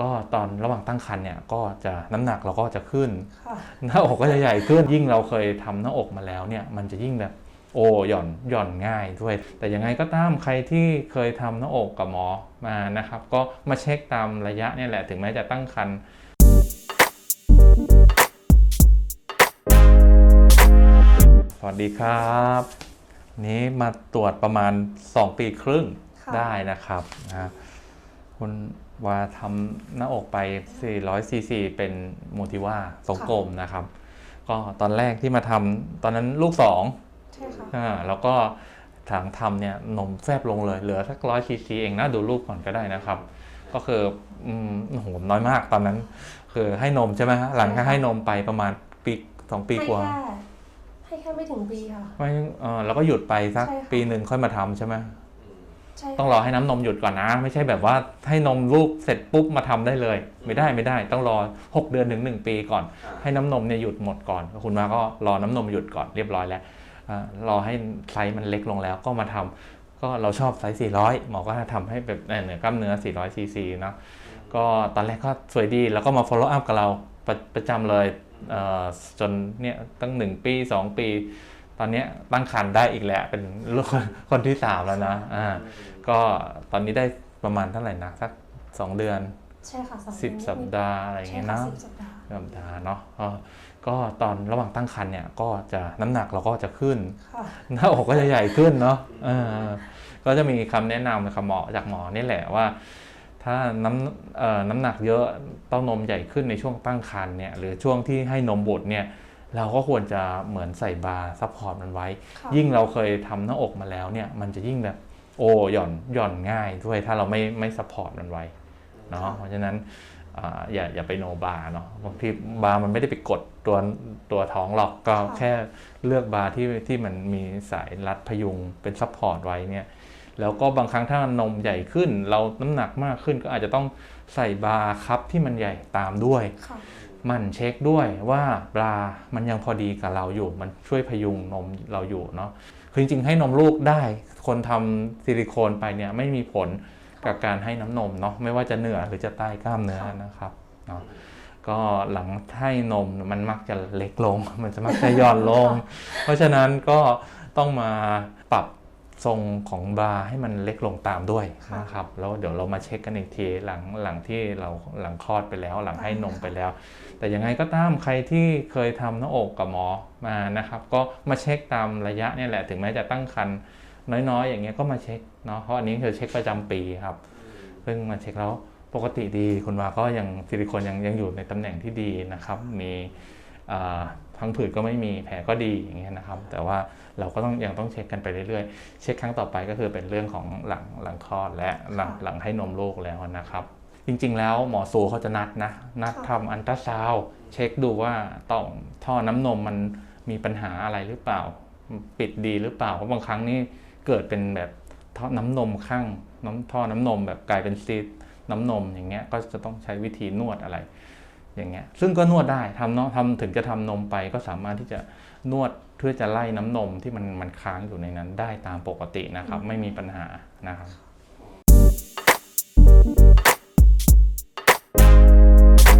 ก็ตอนระหว่างตั้งครรภ์เนี่ยก็จะน้ำหนักเราก็จะขึ้นค่ะหน้าอกก็จะใหญ่ขึ้นยิ่งเราเคยทำหน้าอกมาแล้วเนี่ยมันจะยิ่งแบบโอ้หย่อนหย่อนง่ายด้วย แต่ยังไงก็ตามใครที่เคยทำหน้าอกกับหมอมานะครับ ก็มาเช็คตามระยะเนี่ยแหละถึงแม้จะตั้งครรภ์สวัสดีครับ นี้มาตรวจประมาณ 2 ปีครึ่งค่ะได้นะครับนะ คุณว่าทำหน้าอกไป 400ซีซีเป็นมูทิว่าทรงกลมนะครับ ก็ตอนแรกที่มาทำตอนนั้นลูกสองใช่ค่ะอ่าแล้วก็ทางทำเนี่ยนมแฟบลงเลย เหลือสักร้อยซีซีเองนะดูรูปก่อนก็ได้นะครับ ก็คืออืมโอ้โหน้อยมากตอนนั้น คือให้นมใช่ไหมฮะหลังจากให้นมไปประมาณปีสองปีให้กว่าแค่ให้แค่ไม่ถึงปีค่ะไม่เออแล้วก็หยุดไปสักใช่ค่ะ ปีหนึ่งค่อยมาทำใช่ไหมใช่ ต้องรอให้น้ำนมหยุดก่อนนะ ไม่ใช่แบบว่าให้นมลูกเสร็จปุ๊บมาทำได้เลย ไม่ได้ไม่ได้ ต้องรอ 6 เดือนถึง 1 ปีก่อน ให้น้ำนมเนี่ยหยุดหมดก่อน คุณมาก็รอน้ำนมหยุดก่อนเรียบร้อยแล้วอารอให้ไซส์มันเล็กลงแล้วก็มาทำก็เราชอบไซส์ 400 หมอก็ทำให้แบบเอ่อเหนือกล้ามเนื้อ 400ซีซีเนาะก็ตอนแรกก็สวยดีแล้วก็มา follow up กับเราประประจำเลยเอ่อจนเนี่ยตั้ง 1 ปี 2 ปี ตอนเนี้ยตั้งครรภ์ได้อีกแล้วเป็นลูกคนคนที่3แล้วนะอ่าก็ตอนนี้ได้ประมาณเท่าไหร่นะสัก2เดือนใช่ค่ะสอง10เดือนสัปดาห์อะไรอย่างใช่เงี้ยค่ะนะสิบสัปดาห์สัปดาห์เนาะก็ก็ตอนระหว่างตั้งครรภ์เนี่ยก็จะน้ำหนักเราก็จะขึ้นค่ะหน้าอกก็จะใหญ่ขึ้นเนาะเออก็จะมีคำแนะนำจากหมอจากหมอนี่แหละว่า ถ้าน้ำเอ่อน้ำหนักเยอะเต้านมใหญ่ขึ้นในช่วงตั้งครรภ์เนี่ยหรือช่วงที่ให้นมบุตรเนี่ย เราก็ควรจะเหมือนใส่บาร์ซัพพอร์ตมันไว้ค่ะยิ่งเราเคยทำหน้าอกมาแล้วเนี่ยมันจะยิ่งแบบโอ้หย่อนหย่อนง่ายด้วยถ้าเราไม่ไม่ซัพพอร์ตมันไว้เนาะเพราะฉะนั้นอ่าอย่าอย่าไปโนบาร์เนาะบางทีบาร์มันไม่ได้ไปกดตัวตัวท้องหรอกก็แค่เลือกบาร์ที่ที่มันมีสายรัดพยุงเป็นซัพพอร์ตไว้เนี่ยแล้วก็บางครั้งถ้านมใหญ่ขึ้น เราน้ำหนักมากขึ้นก็อาจจะต้องใส่บาร์คับที่มันใหญ่ตามด้วยค่ะ มันเช็คด้วยว่าปลา มันยังพอดีกับเราอยู่ มันช่วยพยุงนมเราอยู่เนาะ คือจริงๆ ให้นมลูกได้ คนทำซิลิโคนไปเนี่ยไม่มีผลกับการให้น้ำนมเนาะ ไม่ว่าจะเหนือหรือจะใต้กล้ามเนื้อนะครับเนาะ ก็หลังให้นมมันมักจะเล็กลง มันจะมักจะย่อนลง เพราะฉะนั้นก็ต้องมาปรับ ทรงของบาร์ให้มันเล็กลงตามด้วยนะครับแล้วเดี๋ยวเรามาเช็คกันอีกทีหลังหลังที่เราหลังคลอดไปแล้ว หลังให้นมไปแล้ว แต่ยังไงก็ตามใครที่เคยทำหน้าอกกับหมอมานะครับ ก็มาเช็คตามระยะเนี่ยแหละถึงแม้จะตั้งครรภ์น้อยๆ อย่างเงี้ยก็มาเช็คเนาะเพราะอันนี้คือเช็คประจำปีครับ ซึ่งมาเช็คแล้วปกติดีคุณวาก็ยังซิลิโคนยังยังอยู่ในตำแหน่งที่ดีนะครับ มีอ่า พังผืดก็ไม่มีแผลก็ดีอย่างเงี้ยนะครับ แต่ว่าเราก็ต้องยังต้องเช็คกันไปเรื่อยๆ เช็คครั้งต่อไปก็คือเป็นเรื่องของหลังหลังคลอดและหลังหลังให้นมลูกแล้วนะครับ จริงๆแล้วหมอสูเขาจะนัดนะ นัดทำอันตราซาวด์เช็คดูว่าต่อมท่อน้ำนมมันมีปัญหาอะไรหรือเปล่า ปิดดีหรือเปล่าเพราะบางครั้งนี่เกิดเป็นแบบท่อน้ำนมข้างน้ำท่อน้ำนมแบบกลายเป็นซีดน้ำนมอย่างเงี้ยก็จะต้องใช้วิธีนวดอะไร อย่างเงี้ยซึ่งก็นวดได้ทำเนาะทำถึงจะทำนมไปก็สามารถที่จะนวดเพื่อจะไล่น้ำนมที่มันมันค้างอยู่ในนั้นได้ตามปกตินะครับ ไม่มีปัญหานะครับ